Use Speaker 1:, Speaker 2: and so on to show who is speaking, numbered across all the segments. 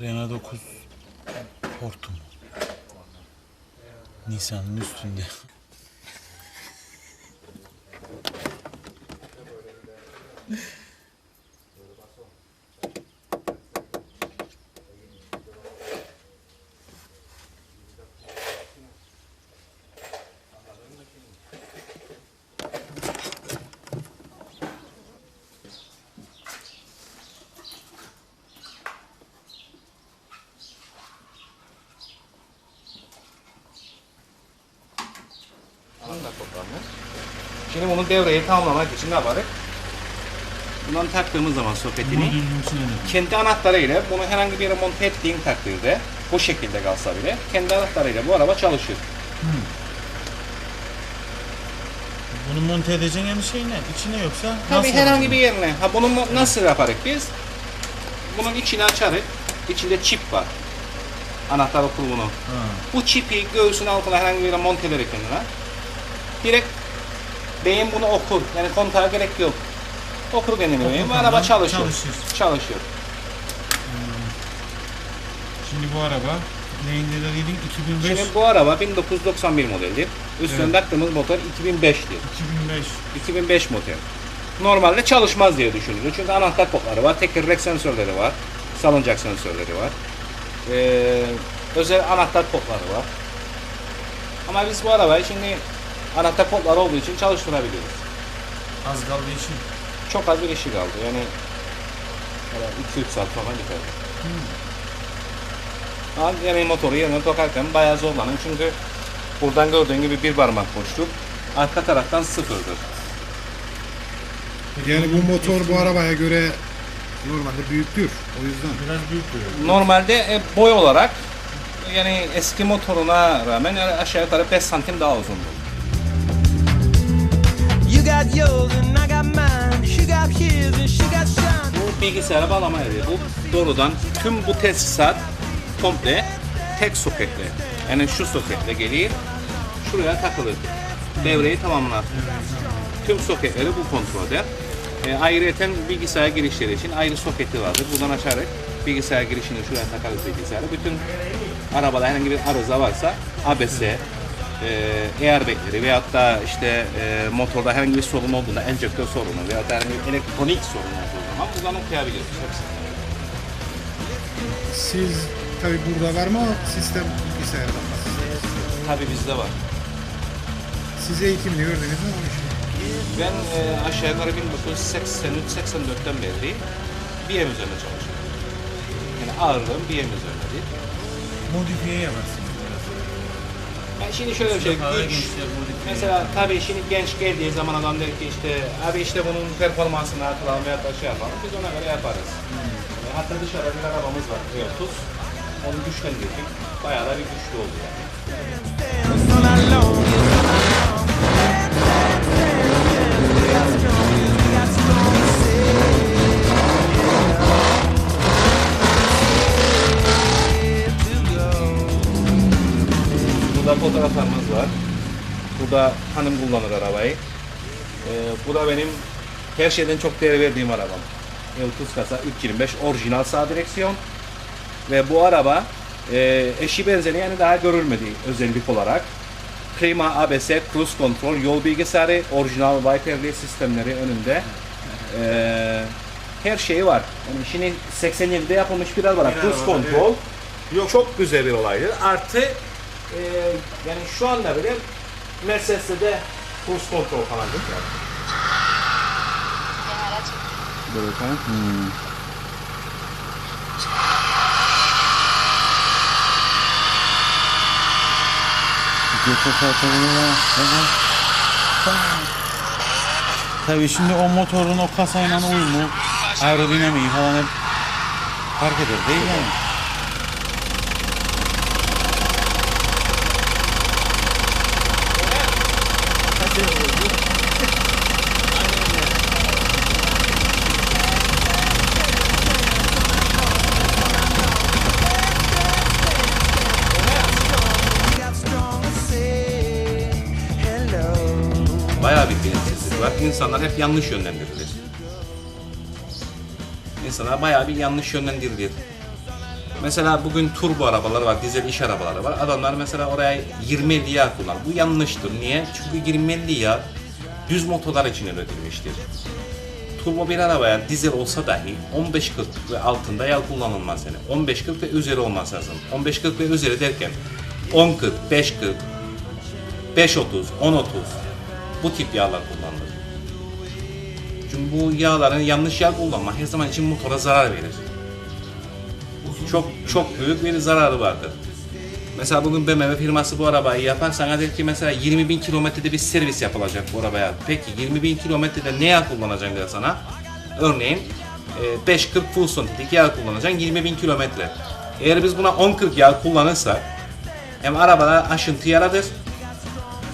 Speaker 1: Renault 9 Hortum. Nisan'ın üstünde.
Speaker 2: Koplarını. Şimdi bunu devreyi tamamlamak için ne yaparız? Bundan taktığımız zaman soketini kendi anahtarıyla bunu herhangi bir yere monte ettiğin takdirde bu şekilde kalsa bile kendi anahtarıyla bu araba çalışır.
Speaker 1: Bunu monte edeceğin yani şey ne? İçine yoksa
Speaker 2: Tabii herhangi bir yerine. Ha bunu nasıl yaparız biz? Bunun içini açarız. İçinde çip var. Anahtar okul bunu.
Speaker 1: Ha.
Speaker 2: Bu çipi göğsün altına herhangi bir yere monte ederek kendine. Direkt beyin bunu okur. Yani kontağa gerek yok. Okur kendini beyin. Bu
Speaker 1: tamam,
Speaker 2: araba çalışır.
Speaker 1: çalışır.
Speaker 2: Çalışır.
Speaker 1: Şimdi bu araba neyinde de dedin 2005
Speaker 2: Şimdi bu araba 1991 modeldir. Üstüne
Speaker 1: Evet.
Speaker 2: taktığımız motor 2005'tir.
Speaker 1: 2005
Speaker 2: 2005 model. Normalde çalışmaz diye düşünülür. Çünkü anahtar kopları var, tekerlek sensörleri var, salıncak sensörleri var. Ee, özel anahtar kopları var. Ama biz bu arabayı şimdi anahtar kopları olduğu için çalıştırabiliyoruz.
Speaker 1: az kaldı işin.
Speaker 2: Çok az bir işi kaldı. Yani 2-3 saat falan biter. Ama yani motoru yerine takarken bayağı zorlanın. Çünkü buradan gördüğün gibi bir parmak boşluk. Arka taraftan sıfırdır.
Speaker 3: Yani bu motor bu arabaya göre normalde büyüktür. O yüzden.
Speaker 1: Biraz büyük duruyor.
Speaker 2: Normalde e, boy olarak yani eski motoruna rağmen aşağı yukarı 5 santim daha uzundu.
Speaker 4: Got yours and I got mine. She got his and she got shine.
Speaker 2: Bu bilgisayara bağlama yeri. Bu doğrudan tüm bu tesisat komple tek soketle. Yani şu soketle gelir, şuraya takılır. Devreyi tamamlar. Tüm soketleri bu kontrol eder. E, ayrıyeten bilgisayar girişleri için ayrı soketi vardır. Buradan açarak bilgisayar girişini şuraya takarız bilgisayara. Bütün arabada herhangi bir arıza varsa ABS, e, airbagleri veyahut da işte e, motorda herhangi bir sorun olduğunda enjektör sorunu veyahut da herhangi bir elektronik sorun olduğu zaman buradan okuyabiliyoruz hepsini.
Speaker 3: Siz tabi burada var mı o sistem bilgisayarda?
Speaker 2: Tabii bizde var.
Speaker 3: Siz eğitimini gördünüz mü? için?
Speaker 2: Ben e, aşağı yukarı 1983-84'ten beri BM üzerine çalışıyorum. Yani ağırlığım BM üzerindedir.
Speaker 1: Modifiye yaparsın.
Speaker 2: Yani şimdi şöyle bir şey, güç, mesela tabii şimdi genç geldiği zaman adam der ki işte abi işte bunun performansını artıralım veyahut da şey yapalım, biz ona göre yaparız. E, hatta dışarıda bir arabamız var, Eotus. Onu güçlendirdik, bayağı da bir güçlü oldu yani.
Speaker 4: So
Speaker 2: Burada fotoğraflarımız var. Burada hanım kullanır arabayı. Ee, bu da benim her şeyden çok değer verdiğim arabam. L30 kasa 325 orijinal sağ direksiyon. Ve bu araba e, eşi benzeri yani daha görülmedi özellik olarak. Klima, ABS, cruise control, yol bilgisayarı, orijinal Viper'li sistemleri önünde. Ee, her şeyi var. Yani şimdi 87'de yapılmış bir araba. Cruise
Speaker 1: araba,
Speaker 2: control. Yok. Çok güzel bir olaydır. Artı e, yani şu anda bile Mercedes'te de cruise control falan değil mi? Böyle efendim.
Speaker 1: Tabii şimdi o motorun o kasayla uyumu, aerodinamiği falan hep fark eder değil yani.
Speaker 2: Bayağı bir bilinçsizlik var. İnsanlar hep yanlış yönlendirilir. İnsanlar bayağı bir yanlış yönlendirilir. Mesela bugün turbo arabalar var, dizel iş arabaları var. Adamlar mesela oraya 20 yağ kullan. Bu yanlıştır. Niye? Çünkü 20 yağ düz motorlar için üretilmiştir. Turbo bir arabaya dizel olsa dahi 15-40 ve altında yağ kullanılmaz yani. 15-40 ve üzeri olması lazım. 15-40 ve üzeri derken 10-40, 5-40, 5-30, 10-30 bu tip yağlar kullanılır. Çünkü bu yağların yanlış yağ kullanma her zaman için motora zarar verir. Çok çok büyük bir zararı vardır. Mesela bugün BMW firması bu arabayı yapar sana der ki mesela 20 bin kilometrede bir servis yapılacak bu arabaya. Peki 20 bin kilometrede ne yağ kullanacaksın der sana. Örneğin e, 5-40 full sontetik yağ kullanacaksın 20 bin kilometre. Eğer biz buna 10-40 yağ kullanırsak hem arabada aşıntı yaratır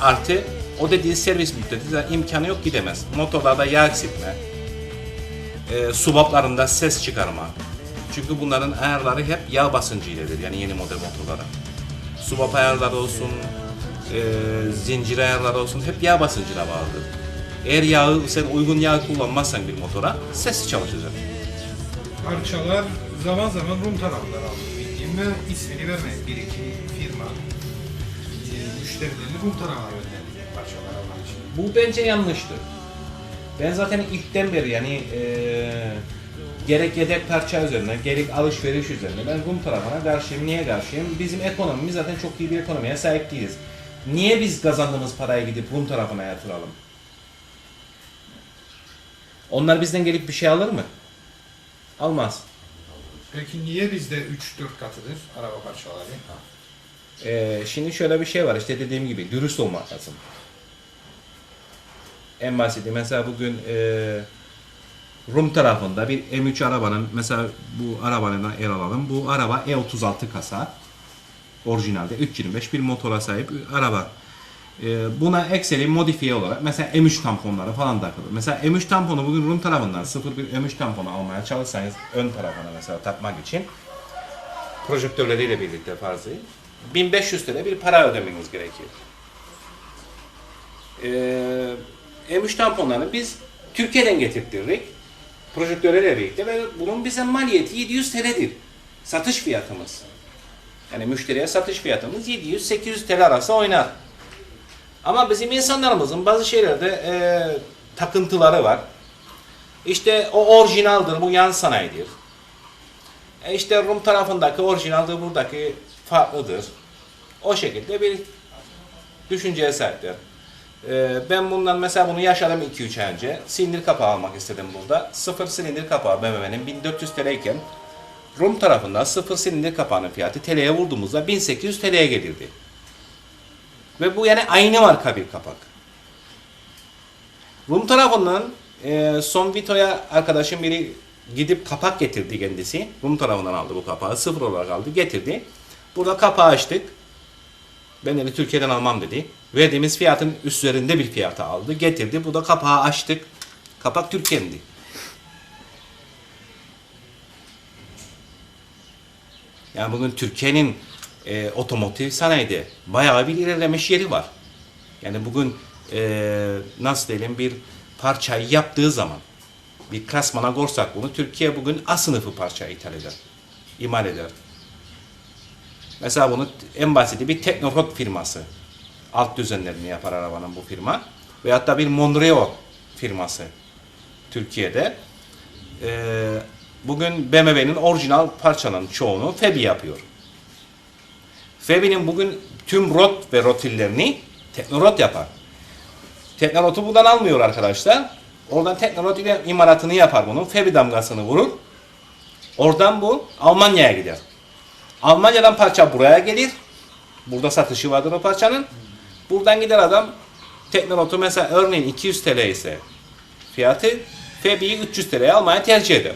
Speaker 2: artı o dediği servis müddeti de imkanı yok gidemez. Motorlarda yağ eksiltme, e, subaplarında ses çıkarma. Çünkü bunların ayarları hep yağ basıncı iledir yani yeni model motorlara. Subap ayarları olsun, e, zincir ayarları olsun hep yağ basıncına bağlıdır. Eğer yağı sen uygun yağ kullanmazsan bir motora ses çalışacak.
Speaker 3: Parçalar zaman zaman Rum tarafından aldım bildiğim ve ismini vermeyin. Bir iki firma e, müşterilerini Rum tarafına gönderdi parçalar almak için.
Speaker 2: Bu bence yanlıştır. Ben zaten ilkten beri yani eee, gerek yedek parça üzerine, gerek alışveriş üzerine ben Rum tarafına karşıyım. Niye karşıyım? Bizim ekonomimiz zaten çok iyi bir ekonomiye sahip değiliz. Niye biz kazandığımız parayı gidip Rum tarafına yatıralım? Onlar bizden gelip bir şey alır mı? Almaz.
Speaker 3: Peki niye bizde 3-4 katıdır araba parçaları?
Speaker 2: Ee, şimdi şöyle bir şey var işte dediğim gibi dürüst olmak lazım. En basiti mesela bugün e, Rum tarafında bir M3 arabanın mesela bu arabanın el alalım. Bu araba E36 kasa. Orijinalde 325 bir motora sahip bir araba. E, buna ekseli modifiye olarak mesela M3 tamponları falan takılır. Mesela M3 tamponu bugün Rum tarafından 01 M3 tamponu almaya çalışsanız ön tarafına mesela takmak için projektörleriyle birlikte farzı 1500 TL bir para ödemeniz gerekiyor. Ee, M3 tamponlarını biz Türkiye'den getirttirdik. Projektörlerle birlikte ve bunun bize maliyeti 700 TL'dir. Satış fiyatımız. Yani müşteriye satış fiyatımız 700-800 TL arası oynar. Ama bizim insanlarımızın bazı şeylerde e, takıntıları var. İşte o orijinaldir, bu yan sanayidir. E işte Rum tarafındaki orijinaldir, buradaki farklıdır. O şekilde bir düşünceye sahipler. E, ben bundan mesela bunu yaşadım 2-3 ay önce. Silindir kapağı almak istedim burada. Sıfır silindir kapağı BMW'nin 1400 TL iken Rum tarafında sıfır silindir kapağının fiyatı TL'ye vurduğumuzda 1800 TL'ye gelirdi. Ve bu yani aynı marka bir kapak. Rum tarafından e, son Vito'ya arkadaşım biri gidip kapak getirdi kendisi. Rum tarafından aldı bu kapağı. Sıfır olarak aldı. Getirdi. Burada kapağı açtık. Ben dedi Türkiye'den almam dedi. Verdiğimiz fiyatın üzerinde bir fiyata aldı. Getirdi. Bu da kapağı açtık. Kapak Türkiye'ndi. Yani bugün Türkiye'nin e, otomotiv sanayide bayağı bir ilerlemiş yeri var. Yani bugün e, nasıl diyelim bir parçayı yaptığı zaman bir klasmana korsak bunu Türkiye bugün A sınıfı parça ithal eder. imal eder. Mesela bunu en basiti bir Teknorod firması. Alt düzenlerini yapar arabanın bu firma. Veyahut da bir Monreo firması Türkiye'de. Ee, bugün BMW'nin orijinal parçalarının çoğunu Febi yapıyor. Febi'nin bugün tüm rot ve rotillerini Teknorod yapar. Teknorod'u buradan almıyor arkadaşlar. Oradan Teknorod ile imalatını yapar bunun. Febi damgasını vurur. Oradan bu Almanya'ya gider. Almanya'dan parça buraya gelir. Burada satışı vardır o parçanın. Buradan gider adam Teknorod'u mesela örneğin 200 TL ise fiyatı Febi'yi 300 TL'ye almaya tercih eder.